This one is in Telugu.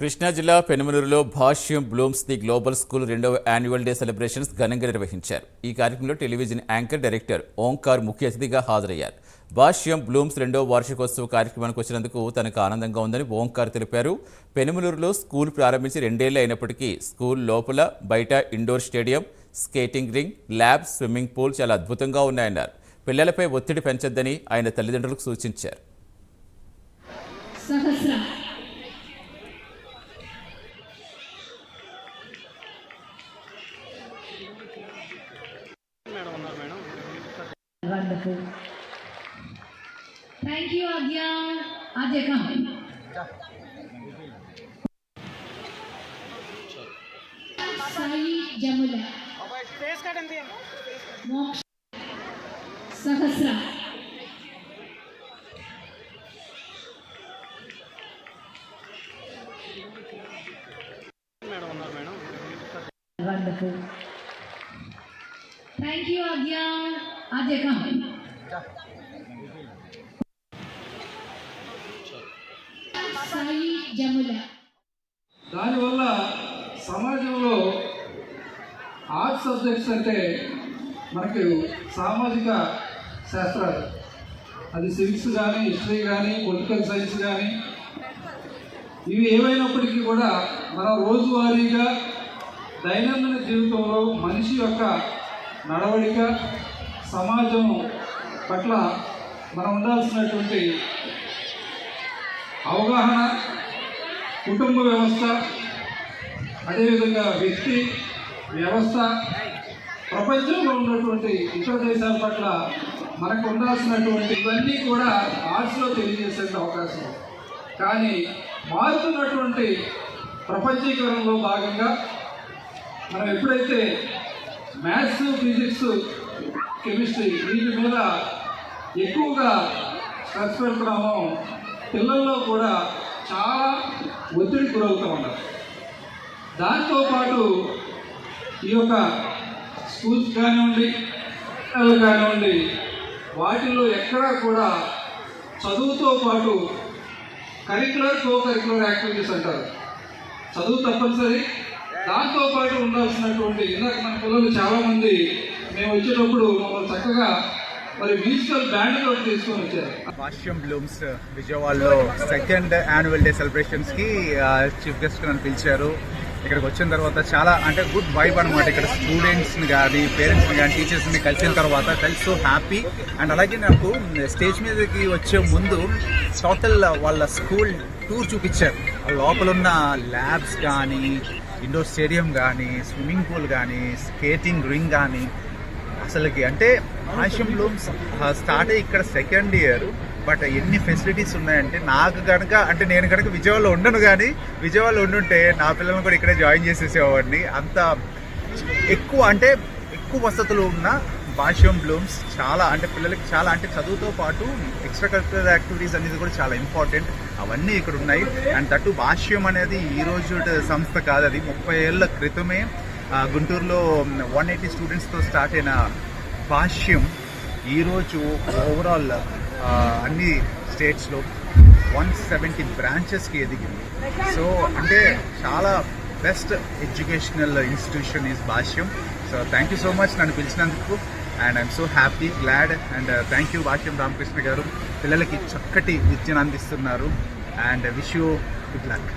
కృష్ణా జిల్లా పెనుమలూరులో Bhashyam Blooms the Global School రెండవ యాన్యువల్ డే సెలబ్రేషన్స్ ఘనంగా నిర్వహించారు. ఈ కార్యక్రమంలో టెలివిజన్ యాంకర్ డైరెక్టర్ ఓంకార్ ముఖ్య అతిథిగా హాజరయ్యారు. భాష్యం బ్లూమ్స్ రెండవ వార్షికోత్సవ కార్యక్రమానికి వచ్చినందుకు తనకు ఆనందంగా ఉందని ఓంకార్ తెలిపారు. పెనుమలూరులో స్కూల్ ప్రారంభించి రెండేళ్ళు అయినప్పటికీ స్కూల్ లోపల బయట indoor stadium skating rink lab swimming pool చాలా అద్భుతంగా ఉన్నాయన్నారు. పిల్లలపై ఒత్తిడి పెంచొద్దని ఆయన తల్లిదండ్రులకు సూచించారు. Wonderful. Thank you, Agya. Ajay, come. Sai Jamula. Face cut and Moksha. Sahasra. Wonderful. Thank you, Agya. Sai జముల. దానివల్ల సమాజంలో ఆర్ట్స్ సబ్జెక్ట్స్ అంటే మనకు సామాజిక శాస్త్రాలు. అది సివిక్స్ కానీ హిస్టరీ కానీ పొలిటికల్ సైన్స్ కానీ ఇవి ఏమైనప్పటికీ కూడా మన రోజువారీగా దైనందిన జీవితంలో మనిషి యొక్క నడవడిక సమాజం పట్ల మనం ఉండాల్సినటువంటి అవగాహన కుటుంబ వ్యవస్థ అదేవిధంగా వ్యక్తి వ్యవస్థ ప్రపంచంలో ఉన్నటువంటి ఇతర దేశాల పట్ల మనకు ఉండాల్సినటువంటి ఇవన్నీ కూడా ఆర్ట్స్లో తెలియజేసే అవకాశం. కానీ మారుతున్నటువంటి ప్రపంచీకరణలో భాగంగా మనం ఎప్పుడైతే మ్యాథ్స్ ఫిజిక్స్ కెమిస్ట్రీ. వీటి మీద ఎక్కువగా స్ట్రెస్ పెడుతున్నామో పిల్లల్లో కూడా చాలా ఒత్తిడి గురవుతూ ఉన్నారు దాంతోపాటు ఈ యొక్క స్కూల్స్ కానివ్వండి పిల్లలు కానివ్వండి వాటిల్లో ఎక్కడా కూడా చదువుతో పాటు కరికులర్ కో కరికులర్ యాక్టివిటీస్ అంటారు. చదువు తప్పనిసరి. దాంతోపాటు ఉండాల్సినటువంటి ఇందాక మన పిల్లలు చాలామంది మేము వచ్చేటప్పుడు మమ్మల్ని చక్కగా మరి మ్యూజికల్ బ్యాండ్ తీసుకొని వచ్చారు. భాష్యం బ్లూమ్స్ విజయవాడలో సెకండ్ యాన్యువల్ డే సెలబ్రేషన్స్కి చీఫ్ గెస్ట్ నన్ను పిలిచారు. ఇక్కడికి వచ్చిన తర్వాత చాలా అంటే గుడ్ వైబ్ అనమాట ఇక్కడ స్టూడెంట్స్ని కానీ పేరెంట్స్ని కానీ టీచర్స్ని కలిసిన తర్వాత కలిసి సో హ్యాపీ అండ్ అలాగే నాకు స్టేజ్ మీదకి వచ్చే ముందు టోటల్ వాళ్ళ స్కూల్ టూర్ చూపించారు. లోపల ఉన్న ల్యాబ్స్ కానీ ఇండోర్ స్టేడియం కానీ స్విమ్మింగ్ పూల్ కానీ స్కేటింగ్ రింగ్ కానీ అసలుకి అంటే ఆశం బ్లూమ్స్ స్టార్ట్ అయ్యి ఇక్కడ సెకండ్ ఇయర్ బట్ ఎన్ని ఫెసిలిటీస్ ఉన్నాయంటే నాకు కనుక అంటే నేను కనుక విజయవాడలో ఉండను కానీ విజయవాడలో ఉండుంటే నా పిల్లల్ని కూడా ఇక్కడే జాయిన్ చేసేసేవాడిని. అంత ఎక్కువ అంటే ఎక్కువ వసతులు ఉన్న భాష్యం బ్లూమ్స్ చాలా అంటే పిల్లలకి చాలా అంటే చదువుతో పాటు ఎక్స్ట్రా కరికులర్ యాక్టివిటీస్ అనేది కూడా చాలా ఇంపార్టెంట్ అవన్నీ ఇక్కడ ఉన్నాయి. అండ్ తట్టు భాష్యం అనేది ఈ రోజు సంస్థ కాదు అది ముప్పై ఏళ్ళ క్రితమే గుంటూరులో వన్ ఎయిటీ స్టూడెంట్స్తో స్టార్ట్ అయిన భాష్యం ఈరోజు ఓవరాల్ అన్ని స్టేట్స్లో వన్ సెవెంటీ బ్రాంచెస్కి ఎదిగింది. సో అంటే చాలా best educational institution is Bhashyam. So thank you so much నన్ను పిలిచినందుకు. And I'm so happy glad and thank you Bhashyam Ramakrishna garu. పిల్లలకి చక్కటి విద్యను అందిస్తున్నారు. And wish you good luck